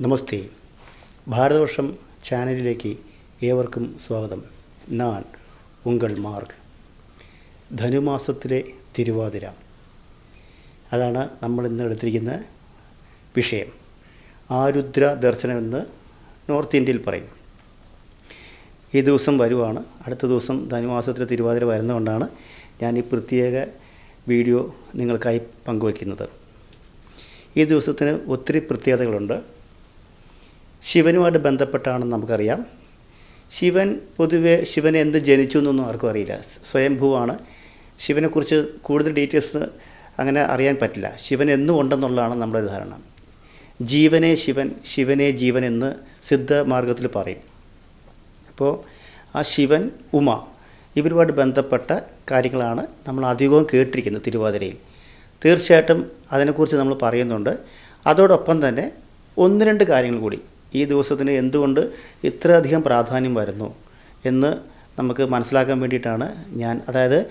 നമസ്തേ. ഭാരതവർഷം ചാനലിലേക്ക് ഏവർക്കും സ്വാഗതം. നാൻ ഉങ്കൾ മാർഗ്. ധനുമാസത്തിലെ തിരുവാതിര. അതാണ് നമ്മൾ ഇന്ന് എടുത്തിരിക്കുന്ന വിഷയം. ആരുദ്ര ദർശനമെന്ന് നോർത്ത് ഇന്ത്യയിൽ പറയും. ഈ ദിവസം വരുവാണ്. അടുത്ത ദിവസം ധനുമാസത്തിലെ തിരുവാതിര വരുന്നതുകൊണ്ടാണ് ഞാൻ ഈ പ്രത്യേക വീഡിയോ നിങ്ങൾക്കായി പങ്കുവയ്ക്കുന്നത്. ഈ ദിവസത്തിന് ഒത്തിരി പ്രത്യേകതകളുണ്ട്. ശിവനുമായിട്ട് ബന്ധപ്പെട്ടാണെന്ന് നമുക്കറിയാം. ശിവൻ പൊതുവെ ശിവൻ എന്ത് ജനിച്ചു എന്നൊന്നും ആർക്കും അറിയില്ല. സ്വയംഭൂവാണ്. ശിവനെക്കുറിച്ച് കൂടുതൽ ഡീറ്റെയിൽസ് അങ്ങനെ അറിയാൻ പറ്റില്ല. ശിവൻ എന്നും ഉണ്ടെന്നുള്ളതാണ് നമ്മുടെ ധാരണ. ജീവനെ ശിവൻ ശിവനെ ജീവൻ എന്ന് സിദ്ധമാർഗത്തിൽ പറയും. അപ്പോൾ ആ ശിവൻ ഉമ ഇവരുമായിട്ട് ബന്ധപ്പെട്ട കാര്യങ്ങളാണ് നമ്മൾ അധികവും കേട്ടിരിക്കുന്നത് തിരുവാതിരയിൽ. തീർച്ചയായിട്ടും അതിനെക്കുറിച്ച് നമ്മൾ പറയുന്നുണ്ട്. അതോടൊപ്പം തന്നെ ഒന്ന് രണ്ട് കാര്യങ്ങൾ കൂടി. ഈ ദിവസത്തിന് എന്തുകൊണ്ട് ഇത്രയധികം പ്രാധാന്യം വരുന്നു എന്ന് നമുക്ക് മനസ്സിലാക്കാൻ വേണ്ടിയിട്ടാണ് ഞാൻ അതായത്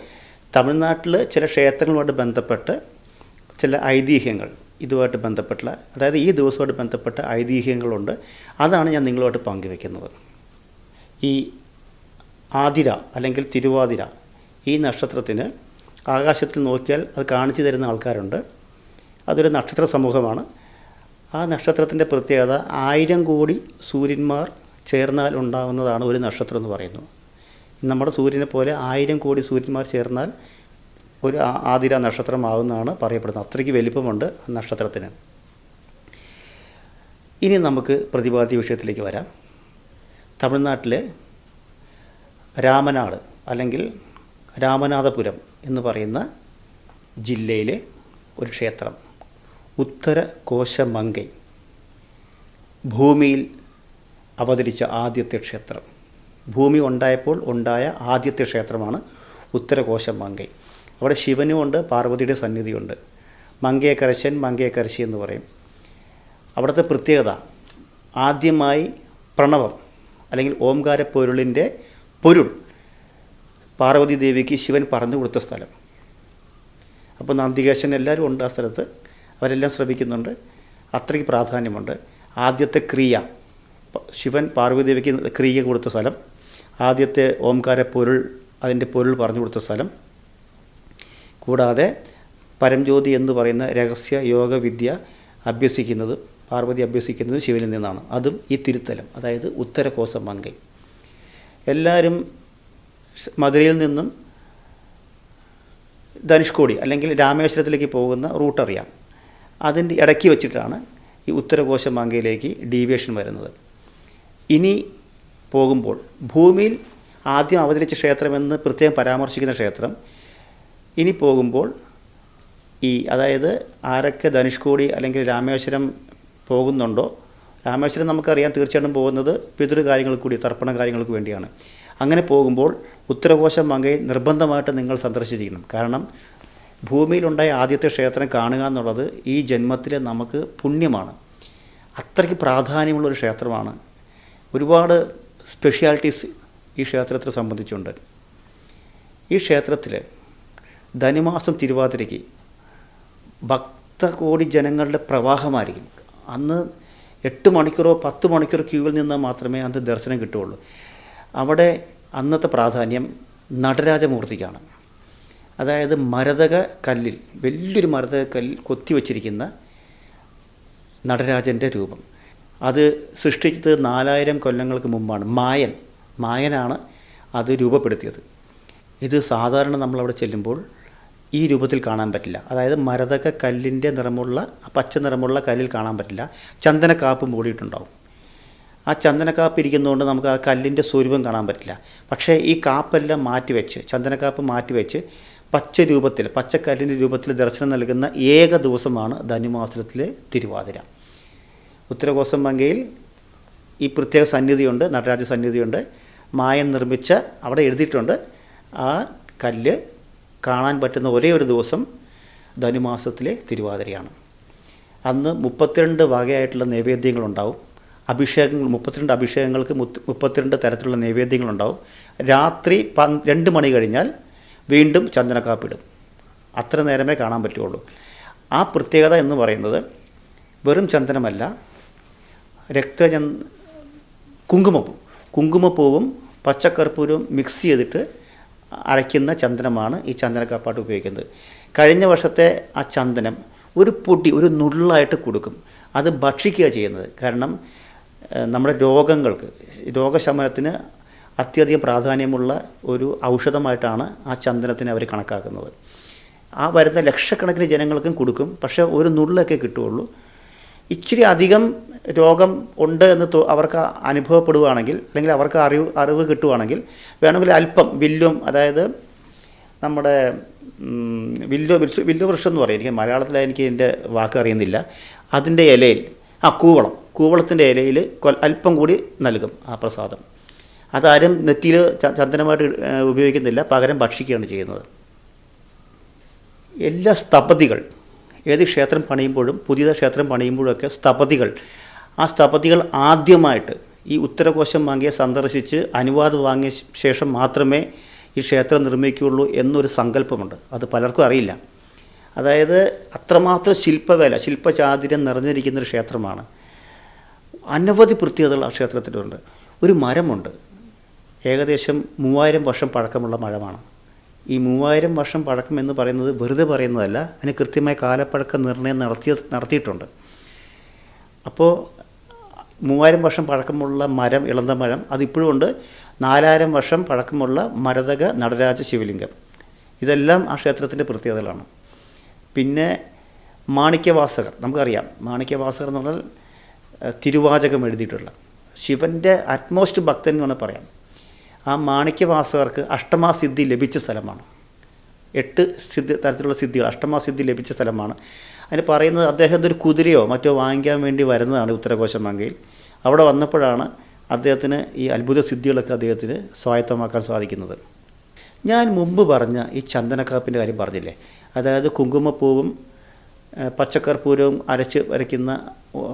തമിഴ്നാട്ടിൽ ചില ക്ഷേത്രങ്ങളുമായിട്ട് ബന്ധപ്പെട്ട് ചില ഐതിഹ്യങ്ങൾ ഇതുമായിട്ട് ബന്ധപ്പെട്ടുള്ള അതായത് ഈ ദിവസമായിട്ട് ബന്ധപ്പെട്ട ഐതിഹ്യങ്ങളുണ്ട്. അതാണ് ഞാൻ നിങ്ങളുമായിട്ട് പങ്കുവെക്കുന്നത്. ഈ ആതിര അല്ലെങ്കിൽ തിരുവാതിര ഈ നക്ഷത്രത്തിന് ആകാശത്തിൽ നോക്കിയാൽ അത് കാണിച്ചു തരുന്ന ആൾക്കാരുണ്ട്. അതൊരു നക്ഷത്ര സമൂഹമാണ്. ആ നക്ഷത്രത്തിന്റെ പ്രത്യേകത ആയിരം കോടി സൂര്യന്മാർ ചേർന്നാൽ ഉണ്ടാകുന്നതാണ് ഒരു നക്ഷത്രം എന്ന് പറയുന്നത് നമ്മുടെ സൂര്യനെ പോലെ ആയിരം കോടി സൂര്യന്മാർ ചേർന്നാൽ ഒരു ആതിര നക്ഷത്രമാകുന്നതാണ് പറയപ്പെടുന്നത്. അത്രയ്ക്ക് വലിപ്പമുണ്ട് ആ നക്ഷത്രത്തിന്. ഇനി നമുക്ക് പ്രതിപാദ്യ വിഷയത്തിലേക്ക് വരാം. തമിഴ്നാട്ടിലെ രാമനാട് അല്ലെങ്കിൽ രാമനാഥപുരം എന്ന് പറയുന്ന ജില്ലയിലെ ഒരു ക്ഷേത്രം. ഉത്തര കോശമങ്കൈ ഭൂമിയിൽ അവതരിച്ച ആദ്യത്തെ ക്ഷേത്രം. ഭൂമി ഉണ്ടായപ്പോൾ ഉണ്ടായ ആദ്യത്തെ ക്ഷേത്രമാണ് ഉത്തരകോശമങ്കൈ അവിടെ ശിവനും ഉണ്ട് പാർവതിയുടെ സന്നിധിയുണ്ട് മങ്കയക്കരശൻ മങ്കയക്കരശി എന്ന് പറയും. അവിടുത്തെ പ്രത്യേകത ആദ്യമായി പ്രണവം അല്ലെങ്കിൽ ഓംകാര പൊരുളിന്റെ പൊരുൾ പാർവതി ദേവിക്ക് ശിവൻ പറഞ്ഞു കൊടുത്ത സ്ഥലം. അപ്പോൾ നന്ദികേശൻ എല്ലാവരും ഉണ്ട് ആ സ്ഥലത്ത്. അവരെല്ലാം ശ്രമിക്കുന്നുണ്ട്. അത്രയ്ക്ക് പ്രാധാന്യമുണ്ട്. ആദ്യത്തെ ക്രിയ ശിവൻ പാർവതിദേവിക്ക് ക്രിയ കൊടുത്ത സ്ഥലം ആദ്യത്തെ ഓംകാര പൊരുൾ അതിന്റെ പൊരുൾ പറഞ്ഞു കൊടുത്ത സ്ഥലം. കൂടാതെ പരംജ്യോതി എന്ന് പറയുന്ന രഹസ്യ യോഗവിദ്യ അഭ്യസിക്കുന്നത് പാർവതി അഭ്യസിക്കുന്നത് ശിവനിൽ നിന്നാണ്. അതും ഈ തിരുത്തലം അതായത് ഉത്തരകോശം മങ്കൈ എല്ലാവരും മധുരയിൽ നിന്നും ധനുഷ്കോടി അല്ലെങ്കിൽ രാമേശ്വരത്തിലേക്ക് പോകുന്ന റൂട്ട് അറിയാം അതിന്റെ ഇടയ്ക്ക് വെച്ചിട്ടാണ് ഈ ഉത്തരകോശ മാങ്കയിലേക്ക് ഡീവിയേഷൻ വരുന്നത്. ഇനി പോകുമ്പോൾ ഭൂമിയിൽ ആദ്യം അവതരിച്ച ക്ഷേത്രമെന്ന് പ്രത്യേകം പരാമർശിക്കുന്ന ക്ഷേത്രം ഇനി പോകുമ്പോൾ ഈ അതായത് ആരൊക്കെ ധനുഷ്കോടി അല്ലെങ്കിൽ രാമേശ്വരം പോകുന്നുണ്ടോ രാമേശ്വരം നമുക്കറിയാം തീർച്ചയായിട്ടും പോകുന്നത് പിതൃ കാര്യങ്ങൾക്ക് കൂടി തർപ്പണ കാര്യങ്ങൾക്ക് വേണ്ടിയാണ്. അങ്ങനെ പോകുമ്പോൾ ഉത്തരകോശം മങ്കയിൽ നിർബന്ധമായിട്ട് നിങ്ങൾ സന്ദർശിച്ചിരിക്കണം. കാരണം ഭൂമിയിലുണ്ടായ ആദ്യത്തെ ക്ഷേത്രം കാണുക എന്നുള്ളത് ഈ ജന്മത്തിൽ നമുക്ക് പുണ്യമാണ്. അത്രയ്ക്ക് പ്രാധാന്യമുള്ള ഒരു ക്ഷേത്രമാണ്. ഒരുപാട് സ്പെഷ്യാലിറ്റീസ് ഈ ക്ഷേത്രത്തെ സംബന്ധിച്ചുണ്ട്. ഈ ക്ഷേത്രത്തിൽ ധനുമാസം തിരുവാതിരയ്ക്ക് ഭക്തകോടി ജനങ്ങളുടെ പ്രവാഹമായിരിക്കും. അന്ന് എട്ട് മണിക്കൂറോ പത്ത് മണിക്കൂർ ക്യൂവിൽ നിന്ന് മാത്രമേ അന്ന് ദർശനം കിട്ടുകയുള്ളൂ. അവിടെ അന്നത്തെ പ്രാധാന്യം നടരാജമൂർത്തിക്കാണ്. അതായത് മരതക കല്ലിൽ വലിയൊരു മരതക കല്ലിൽ കൊത്തിവച്ചിരിക്കുന്ന നടരാജന്റെ രൂപം. അത് സൃഷ്ടിച്ചത് നാലായിരം കൊല്ലങ്ങൾക്ക് മുമ്പാണ്. മായൻ മായനാണ് അത് രൂപപ്പെടുത്തിയത്. ഇത് സാധാരണ നമ്മളവിടെ ചെല്ലുമ്പോൾ ഈ രൂപത്തിൽ കാണാൻ പറ്റില്ല. അതായത് മരതക കല്ലിന്റെ നിറമുള്ള പച്ച നിറമുള്ള കല്ലിൽ കാണാൻ പറ്റില്ല. ചന്ദനക്കാപ്പ് മൂടിയിട്ടുണ്ടാവും. ആ ചന്ദനക്കാപ്പ് ഇരിക്കുന്നതുകൊണ്ട് നമുക്ക് ആ കല്ലിന്റെ സ്വരൂപം കാണാൻ പറ്റില്ല. പക്ഷേ ഈ കാപ്പെല്ലാം മാറ്റിവെച്ച് ചന്ദനക്കാപ്പ് മാറ്റിവെച്ച് പച്ച രൂപത്തിൽ പച്ചക്കല്ലിന്റെ രൂപത്തിൽ ദർശനം നൽകുന്ന ഏക ദിവസമാണ് ധനുമാസത്തിലെ തിരുവാതിര. ഉത്തരകോസം മങ്കയിൽ ഈ പ്രത്യേക സന്നിധിയുണ്ട് നടരാജ സന്നിധിയുണ്ട്. മായൻ നിർമ്മിച്ച അവിടെ എഴുതിയിട്ടുണ്ട് ആ കല്ല് കാണാൻ പറ്റുന്ന ഒരേ ഒരു ദിവസം ധനുമാസത്തിലെ തിരുവാതിരയാണ്. അന്ന് മുപ്പത്തിരണ്ട് വകയായിട്ടുള്ള നൈവേദ്യങ്ങളുണ്ടാവും. അഭിഷേകങ്ങൾ മുപ്പത്തിരണ്ട് അഭിഷേകങ്ങൾക്ക് മുപ്പത്തിരണ്ട് തരത്തിലുള്ള നൈവേദ്യങ്ങളുണ്ടാവും. രാത്രി പന് രണ്ട് മണി കഴിഞ്ഞാൽ വീണ്ടും ചന്ദനക്കാപ്പിടും. അത്ര നേരമേ കാണാൻ പറ്റുള്ളൂ. ആ പ്രത്യേകത എന്ന് പറയുന്നത് വെറും ചന്ദനമല്ല രക്തച കുങ്കുമപ്പൂ. കുങ്കുമപ്പൂവും പച്ചക്കർപ്പൂരവും മിക്സ് ചെയ്തിട്ട് അരയ്ക്കുന്ന ചന്ദനമാണ് ഈ ചന്ദനക്കാപ്പാട്ട് ഉപയോഗിക്കുന്നത്. കഴിഞ്ഞ വർഷത്തെ ആ ചന്ദനം ഒരു പൊടി ഒരു നുള്ളായിട്ട് കൊടുക്കും. അത് ഭക്ഷിക്കുക ചെയ്യുന്നത്. കാരണം നമ്മുടെ രോഗങ്ങൾക്ക് രോഗശമനത്തിന് അത്യധികം പ്രാധാന്യമുള്ള ഒരു ഔഷധമായിട്ടാണ് ആ ചന്ദനത്തിനെ അവർ കണക്കാക്കുന്നത്. ആ വരുന്ന ലക്ഷക്കണക്കിന് ജനങ്ങൾക്കും കൊടുക്കും. പക്ഷേ ഒരു നുള്ളൊക്കെ കിട്ടുകയുള്ളൂ. ഇച്ചിരി അധികം രോഗം ഉണ്ട് എന്ന് അവർക്ക് അനുഭവപ്പെടുകയാണെങ്കിൽ അല്ലെങ്കിൽ അവർക്ക് അറിവ് അറിവ് കിട്ടുകയാണെങ്കിൽ വേണമെങ്കിൽ അല്പം വില്ലും അതായത് നമ്മുടെ വില്ല് വില്ല് വൃക്ഷം എന്ന് പറയും. എനിക്ക് മലയാളത്തിൽ എനിക്ക് ഇതിന്റെ വാക്ക് അറിയുന്നില്ല. അതിന്റെ ഇലയിൽ ആ കൂവളം. കൂവളത്തിന്റെ ഇലയിൽ അല്പം കൂടി നൽകും ആ പ്രസാദം. അതാരും നെറ്റിയിൽ ചന്ദനമായിട്ട് ഉപയോഗിക്കുന്നില്ല. പകരം ഭക്ഷിക്കുകയാണ് ചെയ്യുന്നത്. എല്ലാ സ്ഥപതികൾ ഏത് ക്ഷേത്രം പണിയുമ്പോഴും പുതിയ ക്ഷേത്രം പണിയുമ്പോഴൊക്കെ സ്ഥപതികൾ ആ സ്ഥപതികൾ ആദ്യമായിട്ട് ഈ ഉത്തരകോശം വാങ്ങിയ സന്ദർശിച്ച് അനുവാദം വാങ്ങിയ ശേഷം മാത്രമേ ഈ ക്ഷേത്രം നിർമ്മിക്കുകയുള്ളൂ എന്നൊരു സങ്കല്പമുണ്ട്. അത് പലർക്കും അറിയില്ല. അതായത് അത്രമാത്രം ശില്പവേല ശില്പചാതുര്യം നിറഞ്ഞിരിക്കുന്ന ഒരു ക്ഷേത്രമാണ്. അനവധി പ്രത്യേകതകൾ ആ ക്ഷേത്രത്തിലുണ്ട്. ഒരു മരമുണ്ട്. ഏകദേശം മൂവായിരം വർഷം പഴക്കമുള്ള മഴമാണ്. ഈ മൂവായിരം വർഷം പഴക്കം എന്ന് പറയുന്നത് വെറുതെ പറയുന്നതല്ല അതിന് കൃത്യമായ കാലപ്പഴക്ക നിർണയം നടത്തിയ നടത്തിയിട്ടുണ്ട്. അപ്പോൾ മൂവായിരം വർഷം പഴക്കമുള്ള മരം ഇളന്ത മരം അതിപ്പോഴും ഉണ്ട്. നാലായിരം വർഷം പഴക്കമുള്ള മരതക നടരാജ ശിവലിംഗം. ഇതെല്ലാം ആ ക്ഷേത്രത്തിന്റെ പ്രത്യേകതകളാണ്. പിന്നെ മാണിക്യവാസകർ നമുക്കറിയാം. മാണിക്യവാസകർ എന്ന് പറഞ്ഞാൽ തിരുവാചകം എഴുതിയിട്ടുള്ള. ശിവന്റെ അറ്റ്മോസ്റ്റ് ഭക്തൻ എന്ന് പറയാം. ആ മാണിക്യവാസകർക്ക് അഷ്ടമാസിദ്ധി ലഭിച്ച സ്ഥലമാണ്. എട്ട് സിദ്ധി തരത്തിലുള്ള സിദ്ധികൾ അഷ്ടമാസിദ്ധി ലഭിച്ച സ്ഥലമാണ്. അതിന് പറയുന്നത് അദ്ദേഹം ഒരു കുതിരയോ മറ്റോ വാങ്ങിക്കാൻ വേണ്ടി വരുന്നതാണ് ഉത്തരകോശം മങ്കയിൽ. അവിടെ വന്നപ്പോഴാണ് അദ്ദേഹത്തിന് ഈ അത്ഭുത സിദ്ധികളൊക്കെ അദ്ദേഹത്തിന് സ്വായത്തമാക്കാൻ സാധിക്കുന്നത്. ഞാൻ മുമ്പ് പറഞ്ഞ ഈ ചന്ദനക്കാപ്പിന്റെ കാര്യം പറഞ്ഞില്ലേ? അതായത് കുങ്കുമപ്പൂവും പച്ചക്കർപ്പൂരവും അരച്ച് വരയ്ക്കുന്ന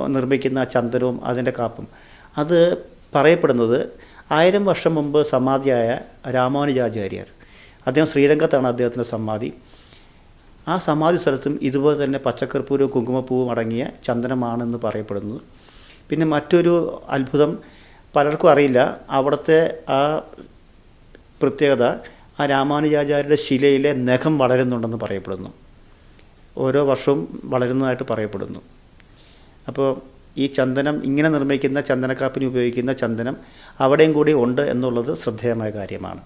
നിർമ്മിക്കുന്ന ചന്ദനവും അതിന്റെ കാപ്പും. അത് പറയപ്പെടുന്നത് ആയിരം വർഷം മുമ്പ് സമാധിയായ രാമാനുജാചാര്യർ. അദ്ദേഹം ശ്രീരംഗത്താണ് അദ്ദേഹത്തിന്റെ സമാധി. ആ സമാധി സ്ഥലത്തും ഇതുപോലെ തന്നെ പച്ചക്കർപ്പൂരവും കുങ്കുമപ്പൂവും അടങ്ങിയ ചന്ദനമാണെന്ന് പറയപ്പെടുന്നത്. പിന്നെ മറ്റൊരു അത്ഭുതം പലർക്കും അറിയില്ല. അവിടുത്തെ ആ പ്രത്യേകത ആ രാമാനുജാചാര്യരുടെ ശിലയിലെ നഖം വളരുന്നുണ്ടെന്ന് പറയപ്പെടുന്നു. ഓരോ വർഷവും വളരുന്നതായിട്ട് പറയപ്പെടുന്നു. അപ്പോൾ ഈ ചന്ദനം ഇങ്ങനെ നിർമ്മിക്കുന്ന ചന്ദനക്കാപ്പിന് ഉപയോഗിക്കുന്ന ചന്ദനം അവിടെയും കൂടി ഉണ്ട് എന്നുള്ളത് ശ്രദ്ധേയമായ കാര്യമാണ്.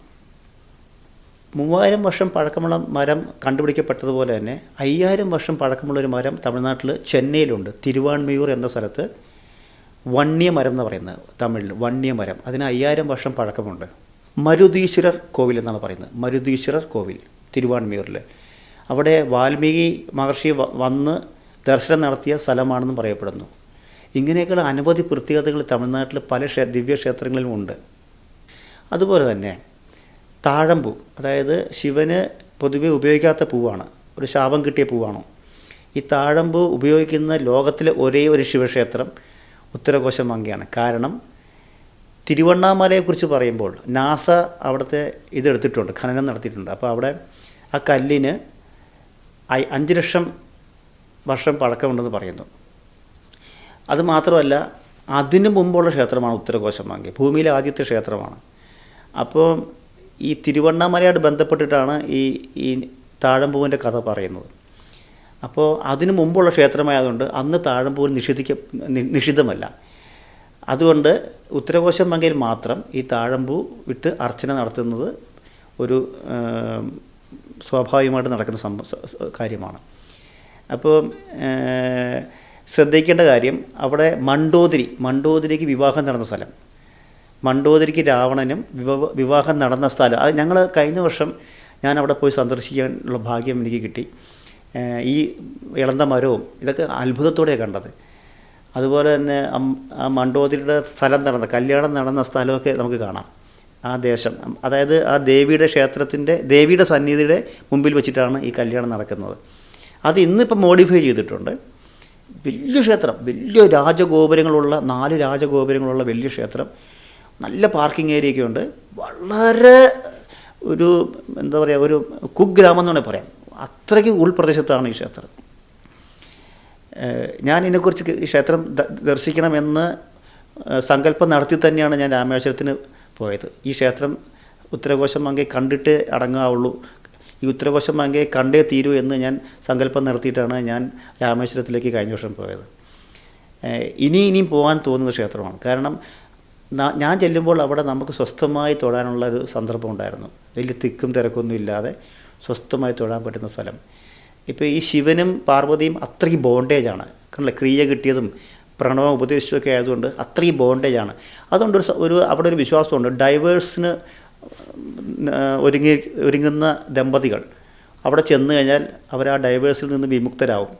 മൂവായിരം വർഷം പഴക്കമുള്ള മരം കണ്ടുപിടിക്കപ്പെട്ടതുപോലെ തന്നെ അയ്യായിരം വർഷം പഴക്കമുള്ളൊരു മരം തമിഴ്നാട്ടിൽ ചെന്നൈയിലുണ്ട്. തിരുവാൺമിയൂർ എന്ന സ്ഥലത്ത് വണ്യമരം എന്ന് പറയുന്നത് തമിഴിൽ വണ്യമരം അതിന് അയ്യായിരം വർഷം പഴക്കമുണ്ട്. മരുതീശ്വരർ കോവിൽ എന്നാണ് പറയുന്നത്. മരുതീശ്വരർ കോവിൽ തിരുവാൺമിയൂരിൽ അവിടെ വാൽമീകി മഹർഷി വന്ന് ദർശനം നടത്തിയ സ്ഥലമാണെന്നും പറയപ്പെടുന്നു. ഇങ്ങനെയൊക്കെയുള്ള അനവധി പ്രത്യേകതകൾ തമിഴ്നാട്ടിൽ പല ക്ഷേ ദിവ്യക്ഷേത്രങ്ങളിലും ഉണ്ട്. അതുപോലെ തന്നെ താഴമ്പൂ അതായത് ശിവന് പൊതുവെ ഉപയോഗിക്കാത്ത പൂവാണ്. ഒരു ശാപം കിട്ടിയ പൂവാണോ. ഈ താഴമ്പൂ ഉപയോഗിക്കുന്ന ലോകത്തിലെ ഒരേ ഒരു ശിവക്ഷേത്രം ഉത്തരകോശം വങ്കിയാണ് കാരണം തിരുവണ്ണാമലയെക്കുറിച്ച് പറയുമ്പോൾ നാസ അവിടുത്തെ ഇതെടുത്തിട്ടുണ്ട് ഖനനം നടത്തിയിട്ടുണ്ട്. അപ്പോൾ അവിടെ ആ കല്ലിന് അഞ്ച് ലക്ഷം വർഷം പഴക്കമുണ്ടെന്ന് പറയുന്നു. അത് മാത്രമല്ല അതിനു മുമ്പുള്ള ക്ഷേത്രമാണ് ഉത്തരകോശം മങ്കി. ഭൂമിയിലെ ആദ്യത്തെ ക്ഷേത്രമാണ്. അപ്പോൾ ഈ തിരുവണ്ണാമലയായിട്ട് ബന്ധപ്പെട്ടിട്ടാണ് ഈ ഈ താഴമ്പൂവിന്റെ കഥ പറയുന്നത്. അപ്പോൾ അതിനു മുമ്പുള്ള ക്ഷേത്രമായതുകൊണ്ട് അന്ന് താഴമ്പൂവിൽ നിഷിദ്ധിക്ക നിഷിദ്ധമല്ല. അതുകൊണ്ട് ഉത്തരകോശം മങ്കയിൽ മാത്രം ഈ താഴമ്പൂ വിട്ട് അർച്ചന നടത്തുന്നത് ഒരു സ്വാഭാവികമായിട്ട് നടക്കുന്ന സംഭവ കാര്യമാണ്. അപ്പോൾ ശ്രദ്ധിക്കേണ്ട കാര്യം അവിടെ മണ്ടോതിരി മണ്ടോതിരിക്ക് വിവാഹം നടന്ന സ്ഥലം. മണ്ടോതിരിക്ക് രാവണനും വിവാഹം നടന്ന സ്ഥലം. അത് ഞങ്ങൾ കഴിഞ്ഞ വർഷം ഞാൻ അവിടെ പോയി സന്ദർശിക്കാനുള്ള ഭാഗ്യം എനിക്ക് കിട്ടി. ഈ ഇളന്ത മരവും ഇതൊക്കെ അത്ഭുതത്തോടെ കണ്ടത്. അതുപോലെ തന്നെ ആ മണ്ടോതിരിയുടെ സ്ഥലം നടന്ന കല്യാണം നടന്ന സ്ഥലമൊക്കെ നമുക്ക് കാണാം. ആ ദേശം അതായത് ആ ദേവിയുടെ ക്ഷേത്രത്തിന്റെ ദേവിയുടെ സന്നിധിയുടെ മുമ്പിൽ വെച്ചിട്ടാണ് ഈ കല്യാണം നടക്കുന്നത്. അത് ഇന്നിപ്പോൾ മോഡിഫൈ ചെയ്തിട്ടുണ്ട്. വലിയ ക്ഷേത്രം വലിയ രാജഗോപുരങ്ങളുള്ള നാല് രാജഗോപുരങ്ങളുള്ള വലിയ ക്ഷേത്രം. നല്ല പാർക്കിംഗ് ഏരിയയൊക്കെ ഉണ്ട്. വളരെ ഒരു എന്താ പറയുക ഒരു കുഗ്രാമം എന്ന് വേണമെങ്കിൽ പറയാം. അത്രയ്ക്ക് ഉൾപ്രദേശത്താണ് ഈ ക്ഷേത്രം. ഞാൻ ഇതിനെക്കുറിച്ച് ഈ ക്ഷേത്രം ദർശിക്കണമെന്ന് സങ്കല്പം നടത്തി തന്നെയാണ് ഞാൻ രാമേശ്വരത്തിന് പോയത്. ഈ ക്ഷേത്രം ഉത്തരകോശം മങ്കയെ കണ്ടിട്ട് അടങ്ങാവുള്ളൂ. ഈ ഉത്തരവശം അങ്ങേ കണ്ടേ തീരൂ എന്ന് ഞാൻ സങ്കല്പം നടത്തിയിട്ടാണ് ഞാൻ രാമേശ്വരത്തിലേക്ക് കഴിഞ്ഞ വർഷം പോയത്. ഇനി ഇനിയും പോകാൻ തോന്നുന്ന ക്ഷേത്രമാണ്. കാരണം ഞാൻ ചെല്ലുമ്പോൾ അവിടെ നമുക്ക് സ്വസ്ഥമായി തൊടാനുള്ള ഒരു സന്ദർഭം ഉണ്ടായിരുന്നു. വലിയ തിക്കും തിരക്കൊന്നും ഇല്ലാതെ സ്വസ്ഥമായി തൊടാൻ പറ്റുന്ന സ്ഥലം. ഇപ്പോൾ ഈ ശിവനും പാർവതിയും അത്രയും ആണ്. കണ്ടില്ലേ? ക്രിയ കിട്ടിയതും പ്രണവം ഉപദേശിച്ചൊക്കെ ആയതുകൊണ്ട് അത്രയും ബോണ്ടേജാണ് അതുകൊണ്ട് ഒരു ഒരു അവിടെ ഒരു വിശ്വാസമുണ്ട്. ഡൈവേഴ്സിന് ഒരുങ്ങി ഒരുങ്ങുന്ന ദമ്പതികൾ അവിടെ ചെന്ന് കഴിഞ്ഞാൽ അവർ ആ ഡൈവേഴ്സിൽ നിന്ന് വിമുക്തരാകും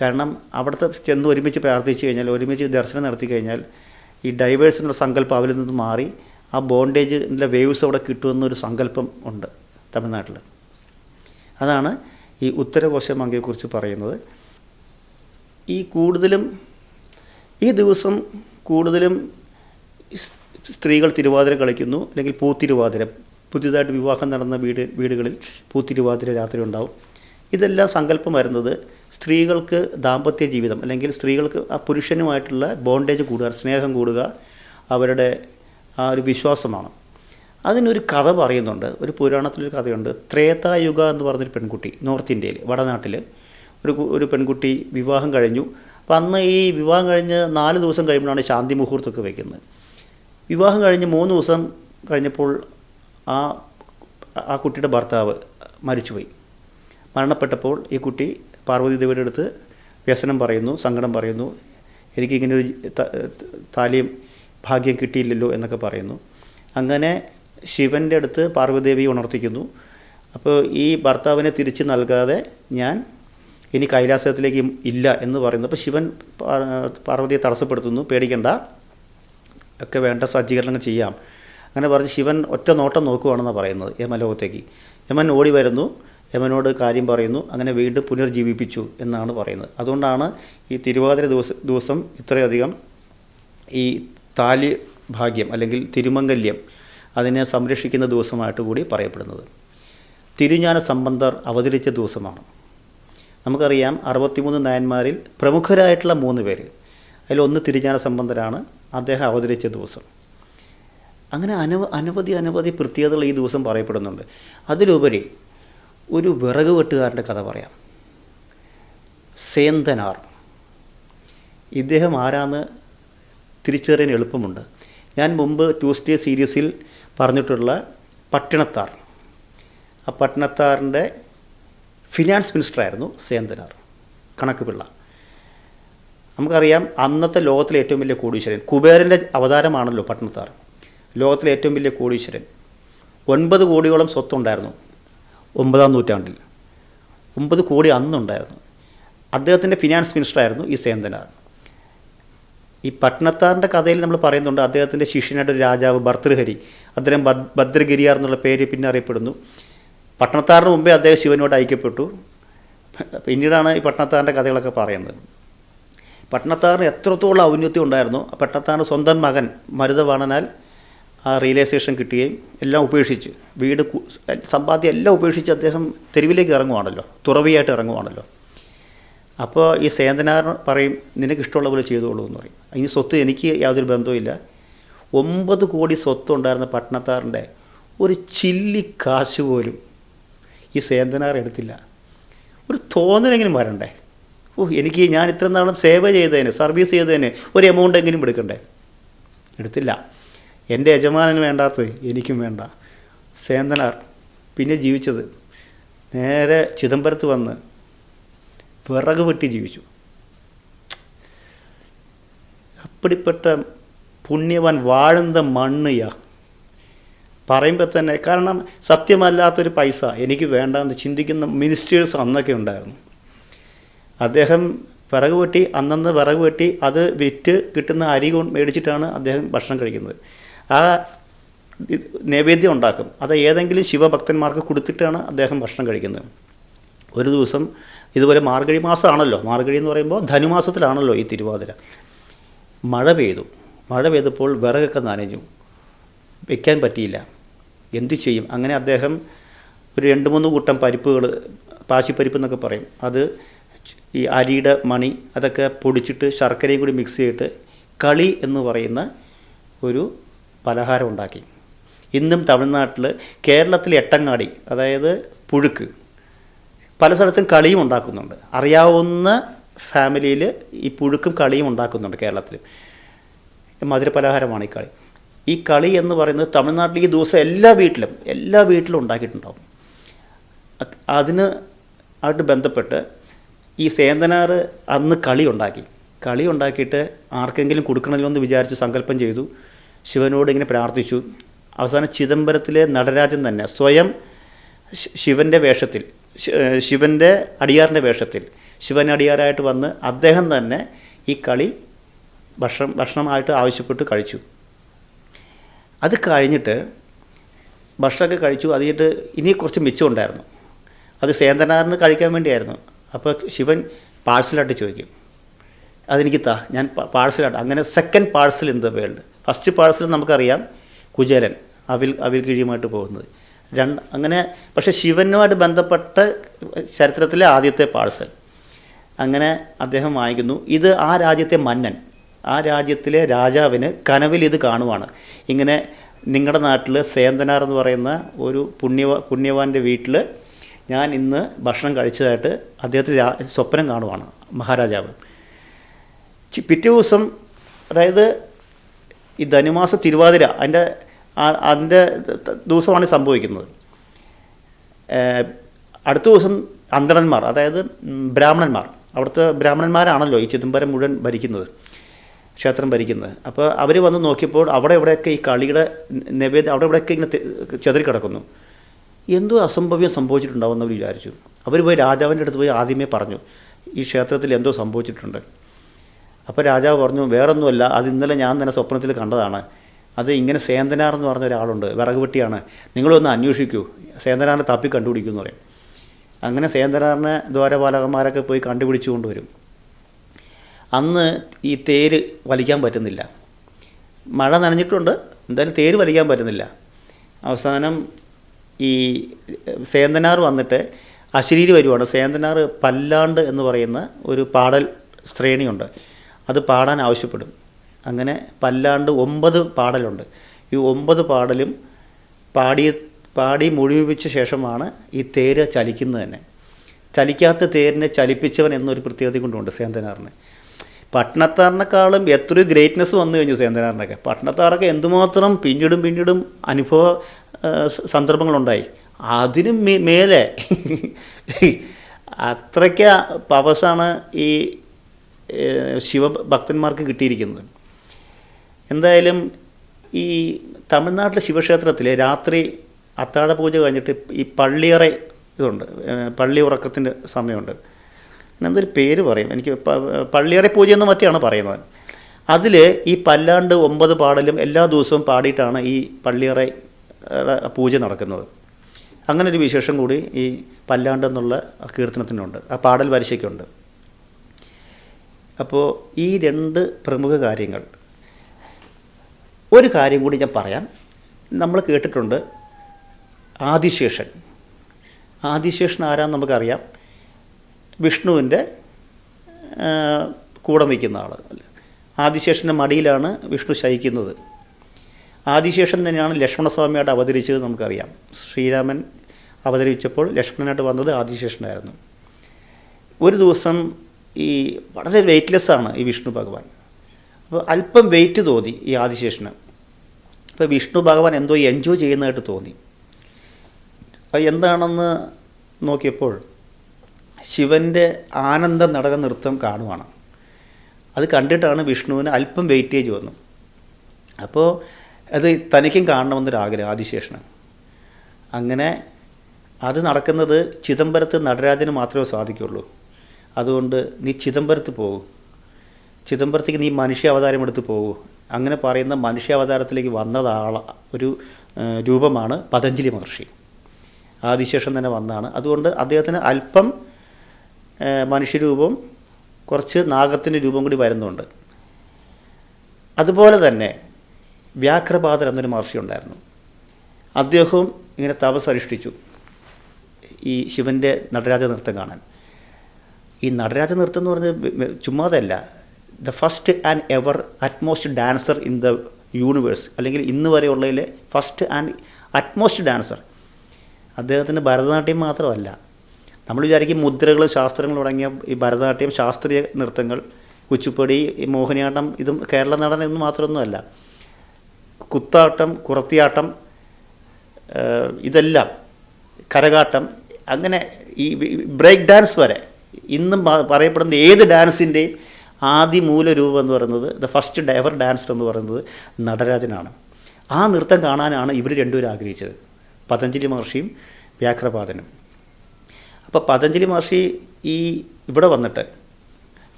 കാരണം അവിടുത്തെ ചെന്ന് ഒരുമിച്ച് പ്രാർത്ഥിച്ചു കഴിഞ്ഞാൽ ഒരുമിച്ച് ദർശനം നടത്തി കഴിഞ്ഞാൽ ഈ ഡൈവേഴ്സ് എന്നുള്ള സങ്കല്പം അവരിൽ നിന്ന് മാറി ആ ബോണ്ടേജിന്റെ വേവ്സ് അവിടെ കിട്ടുമെന്നൊരു സങ്കല്പം ഉണ്ട് തമിഴ്നാട്ടിൽ. അതാണ് ഈ ഉത്തരകോശമംഗയെക്കുറിച്ച് പറയുന്നത്. ഈ കൂടുതലും ഈ ദിവസം കൂടുതലും സ്ത്രീകൾ തിരുവാതിര കളിക്കുന്നു അല്ലെങ്കിൽ പൂത്തിരുവാതിര. പുതിയതായിട്ട് വിവാഹം നടന്ന വീട് വീടുകളിൽ പൂത്തിരുവാതിര രാത്രി ഉണ്ടാവും. ഇതെല്ലാം സങ്കല്പം വരുന്നത് സ്ത്രീകൾക്ക് ദാമ്പത്യ ജീവിതം അല്ലെങ്കിൽ സ്ത്രീകൾക്ക് ആ പുരുഷനുമായിട്ടുള്ള ബോണ്ടേജ് കൂടുക സ്നേഹം കൂടുക അവരുടെ ആ ഒരു വിശ്വാസമാണ്. അതിനൊരു കഥ പറയുന്നുണ്ട്. ഒരു പുരാണത്തിലൊരു കഥയുണ്ട്. ത്രേതായുഗ എന്ന് പറഞ്ഞൊരു പെൺകുട്ടി നോർത്ത് ഇന്ത്യയിൽ വടനാട്ടിൽ ഒരു ഒരു പെൺകുട്ടി വിവാഹം കഴിഞ്ഞു. അപ്പം അന്ന് ഈ വിവാഹം കഴിഞ്ഞ് നാല് ദിവസം കഴിയുമ്പോഴാണ് ശാന്തി മുഹൂർത്തമൊക്കെ വയ്ക്കുന്നത് വിവാഹം കഴിഞ്ഞ് മൂന്ന് ദിവസം കഴിഞ്ഞപ്പോൾ ആ ആ കുട്ടിയുടെ ഭർത്താവ് മരിച്ചുപോയി. മരണപ്പെട്ടപ്പോൾ ഈ കുട്ടി പാർവതി ദേവിയുടെ അടുത്ത് വ്യസനം പറയുന്നു സങ്കടം പറയുന്നു. എനിക്കിങ്ങനെ ഒരു ത- താലിയും ഭാഗ്യം കിട്ടിയില്ലല്ലോ എന്നൊക്കെ പറയുന്നു. അങ്ങനെ ശിവന്റെ അടുത്ത് പാർവതിദേവി ഉണർത്തിക്കുന്നു. അപ്പോൾ ഈ ഭർത്താവിനെ തിരിച്ച് നൽകാതെ ഞാൻ ഇനി കൈലാസത്തിലേക്ക് ഇല്ല എന്ന് പറയുന്നു. അപ്പോൾ ശിവൻ പാർവതിയെ തടസ്സപ്പെടുത്തുന്നു. പേടിക്കണ്ട. ഒക്കെ വേണ്ട സജ്ജീകരണങ്ങൾ ചെയ്യാം. അങ്ങനെ പറഞ്ഞ് ശിവൻ ഒറ്റ നോട്ടം നോക്കുവാണെന്നാണ് പറയുന്നത് യമലോകത്തേക്ക്. യമൻ ഓടി വരുന്നു യമനോട് കാര്യം പറയുന്നു അങ്ങനെ വീണ്ടും പുനർജീവിപ്പിച്ചു എന്നാണ് പറയുന്നത്. അതുകൊണ്ടാണ് ഈ തിരുവാതിര ദിവസം ദിവസം ഇത്രയധികം ഈ താലി ഭാഗ്യം അല്ലെങ്കിൽ തിരുമംഗല്യം അതിനെ സംരക്ഷിക്കുന്ന ദിവസമായിട്ട് കൂടി പറയപ്പെടുന്നത്. തിരുஞாന സംബന്ധർ അവതരിച്ച ദിവസമാണ്. നമുക്കറിയാം അറുപത്തിമൂന്ന് നയന്മാരിൽ പ്രമുഖരായിട്ടുള്ള മൂന്ന് പേര്. അതിലൊന്ന് തിരിഞ്ഞാന സംബന്ധരാണ്. അദ്ദേഹം അവതരിച്ച ദിവസം. അങ്ങനെ അനവ അനവധി അനവധി പ്രത്യേകതകൾ ഈ ദിവസം പറയപ്പെടുന്നുണ്ട്. അതിലുപരി ഒരു വിറക് വെട്ടുകാരന്റെ കഥ പറയാം. സേന്തനാർ. ഇദ്ദേഹം ആരാന്ന് തിരിച്ചറിയാൻ എളുപ്പമുണ്ട്. ഞാൻ മുമ്പ് ട്യൂസ്ഡേ സീരീസിൽ പറഞ്ഞിട്ടുള്ള പട്ടിണത്താർ. ആ പട്ടിണത്താറിന്റെ ഫിനാൻസ് മിനിസ്റ്ററായിരുന്നു സേന്തനാർ. കണക്ക് പിള്ള. നമുക്കറിയാം അന്നത്തെ ലോകത്തിലെ ഏറ്റവും വലിയ കോടീശ്വരൻ. കുബേരന്റെ അവതാരമാണല്ലോ പട്ടണത്താർ ലോകത്തിലെ ഏറ്റവും വലിയ കോടീശ്വരൻ. ഒൻപത് കോടിയോളം സ്വത്തുണ്ടായിരുന്നു ഒമ്പതാം നൂറ്റാണ്ടിൽ. ഒമ്പത് കോടി അന്നുണ്ടായിരുന്നു. അദ്ദേഹത്തിന്റെ ഫിനാൻസ് മിനിസ്റ്ററായിരുന്നു ഈ സേന്ദനാർ ഈ പട്ടണത്താറിന്റെ കഥയിൽ നമ്മൾ പറയുന്നുണ്ട് അദ്ദേഹത്തിന്റെ ശിഷ്യനായിട്ട് രാജാവ് ഭർത്തൃഹരി അദ്ദേഹം ഭദ് ഭദ്രഗിരിയാർ എന്നുള്ള പേര് പിന്നെ അറിയപ്പെടുന്നു. പട്ടണത്താറിന് മുമ്പേ അദ്ദേഹം ശിവനോട് ഐക്യപ്പെട്ടു. പിന്നീടാണ് ഈ പട്ടണത്താറിന്റെ കഥകളൊക്കെ പറയുന്നത്. പട്ടണത്താറിന് എത്രത്തോളം ഔന്നത്യം ഉണ്ടായിരുന്നു പട്ടണത്താറിന് സ്വന്തം മകൻ മരുതവാണനാൽ ആ റിയലൈസേഷൻ കിട്ടുകയും എല്ലാം ഉപേക്ഷിച്ച് വീട് സമ്പാദ്യം എല്ലാം ഉപേക്ഷിച്ച് അദ്ദേഹം തെരുവിലേക്ക് ഇറങ്ങുവാണല്ലോ തുറവിയായിട്ട് ഇറങ്ങുവാണല്ലോ. അപ്പോൾ ഈ സേന്തനാർ പറയും നിനക്ക് ഇഷ്ടമുള്ള പോലെ ചെയ്തോളൂ എന്ന് പറയും. ഇനി സ്വത്ത് എനിക്ക് യാതൊരു ബന്ധവുമില്ല. ഒമ്പത് കോടി സ്വത്ത് ഉണ്ടായിരുന്ന പട്ടണത്താറിന്റെ ഒരു ചില്ലി കാശ് പോലും ഈ സേന്തനാർ എടുത്തില്ല. ഒരു തോന്നലെങ്കിലും വരണ്ടേ? ഓ എനിക്ക് ഞാൻ ഇത്ര നാളും സേവ ചെയ്തതിന് സർവീസ് ചെയ്തതിന് ഒരു എമൗണ്ട് എങ്കിലും എടുക്കണ്ടേ? എടുത്തില്ല. എന്റെ യജമാനന് വേണ്ടാത്തത് എനിക്കും വേണ്ട. സേന്തനാർ പിന്നെ ജീവിച്ചത്. നേരെ ചിദംബരത്ത് വന്ന് വിറക് വെട്ടി ജീവിച്ചു. അപ്പടിപ്പെട്ട പുണ്യവൻ വാഴുന്ന മണ്ണിയ. പറയുമ്പോൾ തന്നെ കാരണം സത്യമല്ലാത്തൊരു പൈസ എനിക്ക് വേണ്ടെന്ന് ചിന്തിക്കുന്ന മിനിസ്റ്റേഴ്സ് അന്നൊക്കെ ഉണ്ടായിരുന്നു. അദ്ദേഹം വിറക് വെട്ടി അന്നന്ന് വിറക് വെട്ടി അത് വിറ്റ് കിട്ടുന്ന അരി കൊണ്ട് മേടിച്ചിട്ടാണ് അദ്ദേഹം ഭക്ഷണം കഴിക്കുന്നത്. ആ നൈവേദ്യം ഉണ്ടാക്കും. അത് ഏതെങ്കിലും ശിവഭക്തന്മാർക്ക് കൊടുത്തിട്ടാണ് അദ്ദേഹം ഭക്ഷണം കഴിക്കുന്നത്. ഒരു ദിവസം ഇതുപോലെ മാർഗഴി മാസമാണല്ലോ. മാർഗഴി എന്ന് പറയുമ്പോൾ ധനുമാസത്തിലാണല്ലോ ഈ തിരുവാതിര. മഴ പെയ്തു. മഴ പെയ്തപ്പോൾ വിറകൊക്കെ നനഞ്ഞു. വയ്ക്കാൻ പറ്റിയില്ല. എന്തു ചെയ്യും? അങ്ങനെ അദ്ദേഹം ഒരു രണ്ട് മൂന്ന് കൂട്ടം പരിപ്പുകൾ പാശിപ്പരിപ്പ് എന്നൊക്കെ പറയും. അത് ഈ അരിയുടെ മണി അതൊക്കെ പൊടിച്ചിട്ട് ശർക്കരയും കൂടി മിക്സ് ചെയ്തിട്ട് കളി എന്ന് പറയുന്ന ഒരു പലഹാരം ഉണ്ടാക്കി. ഇന്നും തമിഴ്നാട്ടിൽ കേരളത്തിൽ എട്ടങ്ങാടി അതായത് പുഴുക്ക് പല സ്ഥലത്തും കളിയും ഉണ്ടാക്കുന്നുണ്ട്. അറിയാവുന്ന ഫാമിലിയിൽ ഈ പുഴുക്കും കളിയും ഉണ്ടാക്കുന്നുണ്ട് കേരളത്തിൽ മധുരപലഹാരമാണ് ഈ കളി. ഈ കളി എന്ന് പറയുന്നത് തമിഴ്നാട്ടിൽ ഈ ദിവസം എല്ലാ വീട്ടിലും എല്ലാ വീട്ടിലും ഉണ്ടാക്കിയിട്ടുണ്ടാവും. അത് അതിന് ആയിട്ട് ബന്ധപ്പെട്ട് ഈ സേന്തനാർ അന്ന് കളി ഉണ്ടാക്കി. കളി ഉണ്ടാക്കിയിട്ട് ആർക്കെങ്കിലും കൊടുക്കണമല്ലോ എന്ന് വിചാരിച്ച് സങ്കല്പം ചെയ്തു. ശിവനോട് ഇങ്ങനെ പ്രാർത്ഥിച്ചു. അവസാനം ചിദംബരത്തിലെ നടരാജൻ തന്നെ സ്വയം ശിവന്റെ വേഷത്തിൽ ശിവന്റെ അടിയാറിന്റെ വേഷത്തിൽ ശിവൻ അടിയാറായിട്ട് വന്ന് അദ്ദേഹം തന്നെ ഈ കളി ഭക്ഷണം ഭക്ഷണമായിട്ട് ആവശ്യപ്പെട്ട് കഴിച്ചു. അത് കഴിഞ്ഞിട്ട് ഭക്ഷണമൊക്കെ കഴിച്ചു. അത് കഴിഞ്ഞിട്ട് ഇനി കുറച്ച് മിച്ചമുണ്ടായിരുന്നു അത് സേന്തനാറിന് കഴിക്കാൻ വേണ്ടിയായിരുന്നു. അപ്പോൾ ശിവൻ പാഴ്സലായിട്ട് ചോദിക്കും. അതെനിക്ക് താ ഞാൻ പാഴ്സലായിട്ട് അങ്ങനെ second parcel in the world first parcel നമുക്കറിയാം കുചേലൻ അവിൽ അവിൽ കിഴിയുമായിട്ട് പോകുന്നത്. രണ്ട് അങ്ങനെ പക്ഷേ ശിവനുമായിട്ട് ബന്ധപ്പെട്ട ചരിത്രത്തിലെ ആദ്യത്തെ പാഴ്സൽ. അങ്ങനെ അദ്ദേഹം വാങ്ങിക്കുന്നു. ഇത് ആ രാജ്യത്തെ മന്നൻ ആ രാജ്യത്തിലെ രാജാവിന് കനവിൽ ഇത് കാണുവാണ്. ഇങ്ങനെ നിങ്ങളുടെ നാട്ടിൽ സേന്തനാർ എന്ന് പറയുന്ന ഒരു പുണ്യവ പുണ്യവാന്റെ വീട്ടിൽ ഞാൻ ഇന്ന് ഭക്ഷണം കഴിച്ചതായിട്ട് അദ്ദേഹത്തിന് സ്വപ്നം കാണുവാണ് മഹാരാജാവ്. പിറ്റേ ദിവസം അതായത് ഈ ധനുമാസ തിരുവാതിര അതിന്റെ അതിന്റെ ദിവസമാണ് സംഭവിക്കുന്നത്. അടുത്ത ദിവസം അന്തണന്മാർ അതായത് ബ്രാഹ്മണന്മാർ അവിടുത്തെ ബ്രാഹ്മണന്മാരാണല്ലോ ഈ ചിദംബരം മുഴുവൻ ഭരിക്കുന്നത് ക്ഷേത്രം ഭരിക്കുന്നത്. അപ്പോൾ അവർ വന്ന് നോക്കിയപ്പോൾ അവിടെ ഇവിടെയൊക്കെ ഈ കളിയുടെ നിവേദ്യം അവിടെ ഇവിടെയൊക്കെ ഇങ്ങനെ തെ- ചെതറിക്കിടക്കുന്നു. എന്തോ അസംഭവ്യം സംഭവിച്ചിട്ടുണ്ടാവുമെന്ന് അവർ വിചാരിച്ചു. അവർ പോയി രാജാവിന്റെ അടുത്ത് പോയി ആദ്യമേ പറഞ്ഞു ഈ ക്ഷേത്രത്തിൽ എന്തോ സംഭവിച്ചിട്ടുണ്ട്. അപ്പോൾ രാജാവ് പറഞ്ഞു വേറൊന്നുമല്ല അത് ഇന്നലെ ഞാൻ തന്നെ സ്വപ്നത്തിൽ കണ്ടതാണ്. അത് ഇങ്ങനെ സേന്തനാർ എന്ന് പറഞ്ഞ ഒരാളുണ്ട് വിറക് വെട്ടിയാണ് നിങ്ങളൊന്ന് അന്വേഷിക്കൂ. സേന്തനാറിനെ തപ്പി കണ്ടുപിടിക്കും എന്ന് പറയും. അങ്ങനെ സേന്തനാറിനെ ദ്വാരപാലകന്മാരൊക്കെ പോയി കണ്ടുപിടിച്ചു കൊണ്ടുവരും. അന്ന് ഈ തേര് വലിക്കാൻ പറ്റുന്നില്ല. മഴ നനഞ്ഞിട്ടുണ്ട്. എന്തായാലും തേര് വലിക്കാൻ പറ്റുന്നില്ല. അവസാനം ഈ സേന്തനാർ വന്നിട്ട് അശരീരി വരുവാണ്. സേന്തനാർ പല്ലാണ്ട് എന്ന് പറയുന്ന ഒരു പാടൽ ശ്രേണിയുണ്ട്. അത് പാടാൻ ആവശ്യപ്പെടും. അങ്ങനെ പല്ലാണ്ട് ഒമ്പത് പാടലുണ്ട്. ഈ ഒമ്പത് പാടലും പാടി പാടി മുഴുവിപ്പിച്ച ശേഷമാണ് ഈ തേര് ചലിക്കുന്നത് തന്നെ. ചലിക്കാത്ത തേരിനെ ചലിപ്പിച്ചവൻ എന്നൊരു പ്രത്യേകത കൊണ്ടുണ്ട് സേന്തനാറിന്. പട്ടണത്താറിനെക്കാളും എത്രയോ ഗ്രേറ്റ്നെസ് വന്നു കഴിഞ്ഞു സേന്ദ്രനാറിനൊക്കെ പട്ടണത്താറൊക്കെ എന്തുമാത്രം പിന്നീടും പിന്നീടും അനുഭവ സന്ദർഭങ്ങളുണ്ടായി. അതിനും മേലെ അത്രയ്ക്ക് പവസാണ് ഈ ശിവഭക്തന്മാർക്ക് കിട്ടിയിരിക്കുന്നത്. എന്തായാലും ഈ തമിഴ്നാട്ടിലെ ശിവക്ഷേത്രത്തിൽ രാത്രി അത്താഴ പൂജ കഴിഞ്ഞിട്ട് ഈ പള്ളിയറ ഇതുണ്ട്. പള്ളി ഉറക്കത്തിന്റെ സമയമുണ്ട്. എന്തൊരു പേര് പറയും. എനിക്ക് പള്ളിയറ പൂജ എന്ന് മറ്റാണ് പറയുന്നത്. അതിൽ ഈ പല്ലാണ്ട് ഒമ്പത് പാടലും എല്ലാ ദിവസവും പാടിയിട്ടാണ് ഈ പള്ളിയറ പൂജ നടക്കുന്നത്. അങ്ങനെ ഒരു വിശേഷം കൂടി ഈ പല്ലാണ്ട് എന്നുള്ള കീർത്തനത്തിനുണ്ട്. ആ പാടൽ വരിശയ്ക്കുണ്ട് അപ്പോൾ ഈ രണ്ട് പ്രമുഖ കാര്യങ്ങൾ. ഒരു കാര്യം കൂടി ഞാൻ പറയാം. നമ്മൾ കേട്ടിട്ടുണ്ട് ആദിശേഷൻ. ആദിശേഷൻ ആരാന്ന് നമുക്കറിയാം. വിഷ്ണുവിന്റെ കൂടെ നിൽക്കുന്ന ആൾ ആദിശേഷന്റെ മടിയിലാണ് വിഷ്ണു ശയിക്കുന്നത്. ആദിശേഷൻ തന്നെയാണ് ലക്ഷ്മണസ്വാമിയായിട്ട് അവതരിച്ചത് നമുക്കറിയാം. ശ്രീരാമൻ അവതരിച്ചപ്പോൾ ലക്ഷ്മണനായിട്ട് വന്നത് ആദിശേഷനായിരുന്നു. ഒരു ദിവസം ഈ വളരെ വെയ്റ്റ്ലെസ്സാണ് ഈ വിഷ്ണു ഭഗവാൻ. അപ്പോൾ അല്പം വെയിറ്റ് തോന്നി ഈ ആദിശേഷന്. അപ്പോൾ വിഷ്ണു ഭഗവാൻ എന്തോ എൻജോയ് ചെയ്യുന്നതായിട്ട് തോന്നി. അപ്പോൾ എന്താണെന്ന് നോക്കിയപ്പോൾ ശിവന്റെ ആനന്ദ നടന നൃത്തം കാണുവാണ്. അത് കണ്ടിട്ടാണ് വിഷ്ണുവിന് അല്പം വെയിറ്റേജ് വന്നു. അപ്പോൾ അത് തനിക്കും കാണണമെന്നൊരാഗ്രഹം ആദിശേഷന്. അങ്ങനെ അത് നടക്കുന്നത് ചിദംബരത്ത് നടരാജന് മാത്രമേ സാധിക്കുള്ളൂ. അതുകൊണ്ട് നീ ചിദംബരത്ത് പോകൂ. ചിദംബരത്തേക്ക് നീ മനുഷ്യ അവതാരം എടുത്ത് പോകൂ. അങ്ങനെ പറയുന്ന മനുഷ്യ അവതാരത്തിലേക്ക് വന്നതാള ഒരു രൂപമാണ് പതഞ്ജലി മഹർഷി. ആദിശേഷം തന്നെ വന്നതാണ്. അതുകൊണ്ട് അദ്ദേഹത്തിന് അല്പം ആ, മനുഷ്യരൂപവും കുറച്ച് നാഗത്തിന്റെ രൂപം കൂടി വരുന്നുണ്ട്. അതുപോലെ തന്നെ വ്യാഘ്രപാദർ എന്നൊരു മഹർഷി ഉണ്ടായിരുന്നു. അദ്ദേഹവും ഇങ്ങനെ തപസ് അനുഷ്ഠിച്ചു. ഈ ശിവന്റെ നടരാജ നൃത്തം കാണാൻ. ഈ നടരാജ നൃത്തം എന്ന് പറഞ്ഞത് ചുമ്മാതല്ല. The first and ever utmost dancer in the universe. അല്ലെങ്കിൽ ഇന്ന് വരെയുള്ളതിലെ ഫസ്റ്റ് ആൻഡ് അറ്റ്മോസ്റ്റ് ഡാൻസർ. അദ്ദേഹത്തിന് ഭരതനാട്യം മാത്രമല്ല. നമ്മൾ വിചാരിക്കും മുദ്രകൾ ശാസ്ത്രങ്ങൾ തുടങ്ങിയ ഈ ഭരതനാട്യം ശാസ്ത്രീയ നൃത്തങ്ങൾ കുച്ചിപ്പൊടി മോഹിനിയാട്ടം ഇതും കേരള നടൻ എന്ന് മാത്രമൊന്നുമല്ല. കുത്താട്ടം കുറത്തിയാട്ടം ഇതെല്ലാം കരകാട്ടം അങ്ങനെ ഈ ബ്രേക്ക് ഡാൻസ് വരെ. ഇന്നും പറയപ്പെടുന്ന ഏത് ഡാൻസിന്റെയും ആദ്യ മൂലരൂപം എന്ന് പറയുന്നത് ദ ഫസ്റ്റ് ഡൈവർ ഡാൻസർ എന്ന് പറയുന്നത് നടരാജനാണ്. ആ നൃത്തം കാണാനാണ് ഇവർ രണ്ടുപേരും ആഗ്രഹിച്ചത്. പതഞ്ജലി മഹർഷിയും വ്യാഘ്രപാദനും. അപ്പോൾ പതഞ്ജലി മഹർഷി ഈ ഇവിടെ വന്നിട്ട്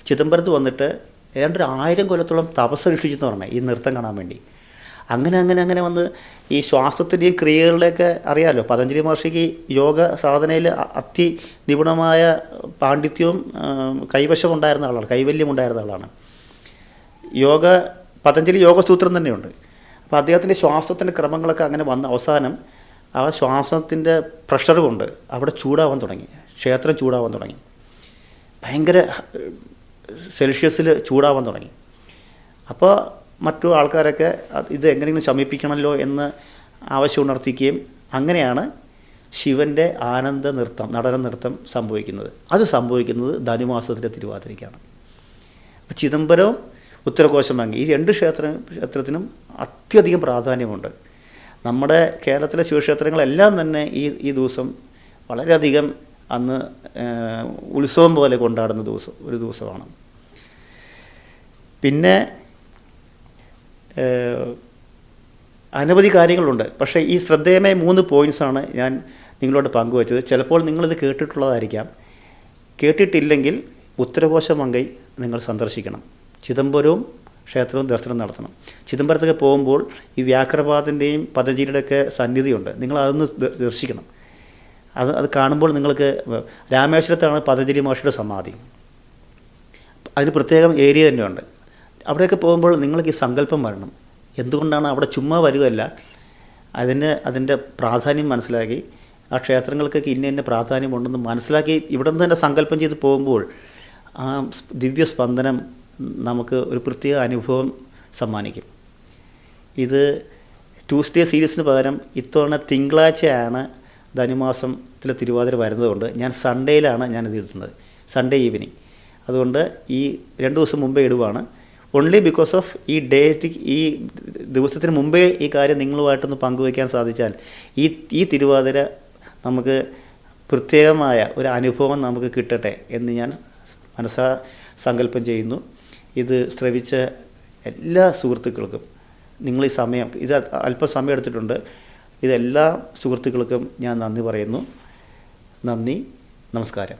ചിദംബരത്ത് വന്നിട്ട് ഏതാണ്ട് ഒരു ആയിരം കൊല്ലത്തോളം തപസ്സനുഷ്ഠിച്ചെന്ന് പറഞ്ഞേ ഈ നൃത്തം കാണാൻ വേണ്ടി. അങ്ങനെ അങ്ങനെ അങ്ങനെ വന്ന് ഈ ശ്വാസത്തിന്റെയും ക്രിയകളുടെയൊക്കെ അറിയാമല്ലോ പതഞ്ജലി മഹർഷിക്ക് യോഗ സാധനയിൽ അതി നിപുണമായ പാണ്ഡിത്യവും കൈവശമുണ്ടായിരുന്ന ആളാണ് കൈവല്യം ഉണ്ടായിരുന്ന ആളാണ്. യോഗ പതഞ്ജലി യോഗസൂത്രം തന്നെയുണ്ട്. അപ്പോൾ അദ്ദേഹത്തിന്റെ ശ്വാസത്തിന്റെ ക്രമങ്ങളൊക്കെ അങ്ങനെ വന്ന അവസാനം ആ ശ്വാസത്തിന്റെ പ്രഷർ കൊണ്ട് അവിടെ ചൂടാവാൻ തുടങ്ങി. ക്ഷേത്രം ചൂടാവാൻ തുടങ്ങി. ഭയങ്കര സെൽഷ്യസിൽ ചൂടാവാൻ തുടങ്ങി. അപ്പോൾ മറ്റു ആൾക്കാരൊക്കെ ഇത് എങ്ങനെയെങ്കിലും ശമിപ്പിക്കണമല്ലോ എന്ന് ആവശ്യം ഉണർത്തിക്കുകയും അങ്ങനെയാണ് ശിവന്റെ ആനന്ദ നൃത്തം നടന നൃത്തം സംഭവിക്കുന്നത്. അത് സംഭവിക്കുന്നത് ധനുമാസത്തിലെ തിരുവാതിരയ്ക്കാണ്. അപ്പോൾ ചിദംബരവും ഉത്തരകോശമംഗി ഈ രണ്ട് ക്ഷേത്ര ക്ഷേത്രത്തിനും അത്യധികം പ്രാധാന്യമുണ്ട്. നമ്മുടെ കേരളത്തിലെ ശിവക്ഷേത്രങ്ങളെല്ലാം തന്നെ ഈ ഈ ദിവസം വളരെയധികം അന്ന് ഉത്സവം പോലെ കൊണ്ടാടുന്ന ദിവസം ഒരു ദിവസമാണ്. പിന്നെ അനവധി കാര്യങ്ങളുണ്ട്. പക്ഷേ ഈ ശ്രദ്ധേയമായ മൂന്ന് പോയിന്റ്സാണ് ഞാൻ നിങ്ങളോട് പങ്കുവച്ചത്. ചിലപ്പോൾ നിങ്ങളിത് കേട്ടിട്ടുള്ളതായിരിക്കാം. കേട്ടിട്ടില്ലെങ്കിൽ ഉത്തരകോശമങ്കൈ നിങ്ങൾ സന്ദർശിക്കണം. ചിദംബരവും ക്ഷേത്രവും ദർശനം നടത്തണം. ചിദംബരത്തൊക്കെ പോകുമ്പോൾ ഈ വ്യാഘ്രപാദന്റെയും പതഞ്ജലിയുടെയൊക്കെ സന്നിധിയുണ്ട്. നിങ്ങൾ അതൊന്ന് ദർശിക്കണം. അത് അത് കാണുമ്പോൾ നിങ്ങൾക്ക് രാമേശ്വരത്താണ് പതഞ്ജലി മഹർഷിയുടെ സമാധി. അതിന് പ്രത്യേകം ഏരിയ തന്നെയുണ്ട് അവിടെയൊക്കെ പോകുമ്പോൾ നിങ്ങൾക്ക് ഈ സങ്കല്പം വരണം. എന്തുകൊണ്ടാണ് അവിടെ ചുമ്മാ വരികയല്ല? അതിന് അതിന്റെ പ്രാധാന്യം മനസ്സിലാക്കി. ആ ക്ഷേത്രങ്ങൾക്കൊക്കെ ഇന്ന ഇന്ന പ്രാധാന്യമുണ്ടെന്ന് മനസ്സിലാക്കി ഇവിടെ നിന്ന് തന്നെ സങ്കല്പം ചെയ്ത് പോകുമ്പോൾ ആ ദിവ്യ സ്പന്ദനം നമുക്ക് ഒരു പ്രത്യേക അനുഭവം സമ്മാനിക്കും. ഇത് ട്യൂസ്ഡേ സീരീസിന് പകരം ഇത്തവണ തിങ്കളാഴ്ചയാണ് ധനുമാസത്തിലെ തിരുവാതിര വരുന്നതുകൊണ്ട് ഞാൻ സൺഡേയിലാണ് ഞാനിത് ഇടുന്നത്. സൺഡേ ഈവനിങ് അതുകൊണ്ട് ഈ രണ്ട് ദിവസം മുമ്പേ ഇടുവാണ്. ഓൺലി ബിക്കോസ് ഓഫ് ഈ ഡേറ്റ് ഈ ദിവസത്തിന് മുമ്പേ ഈ കാര്യം നിങ്ങളുമായിട്ടൊന്ന് പങ്കുവയ്ക്കാൻ സാധിച്ചാൽ ഈ ഈ തിരുവാതിര നമുക്ക് പ്രത്യേകമായ ഒരു അനുഭവം നമുക്ക് കിട്ടട്ടെ എന്ന് ഞാൻ മനസ്സാ സങ്കല്പം ചെയ്യുന്നു. ഇത് ശ്രവിച്ച എല്ലാ സുഹൃത്തുക്കൾക്കും നിങ്ങൾ ഈ സമയം ഇത് അല്പം സമയം എടുത്തിട്ടുണ്ട്. ഇതെല്ലാ സുഹൃത്തുക്കൾക്കും ഞാൻ നന്ദി പറയുന്നു. നന്ദി. നമസ്കാരം.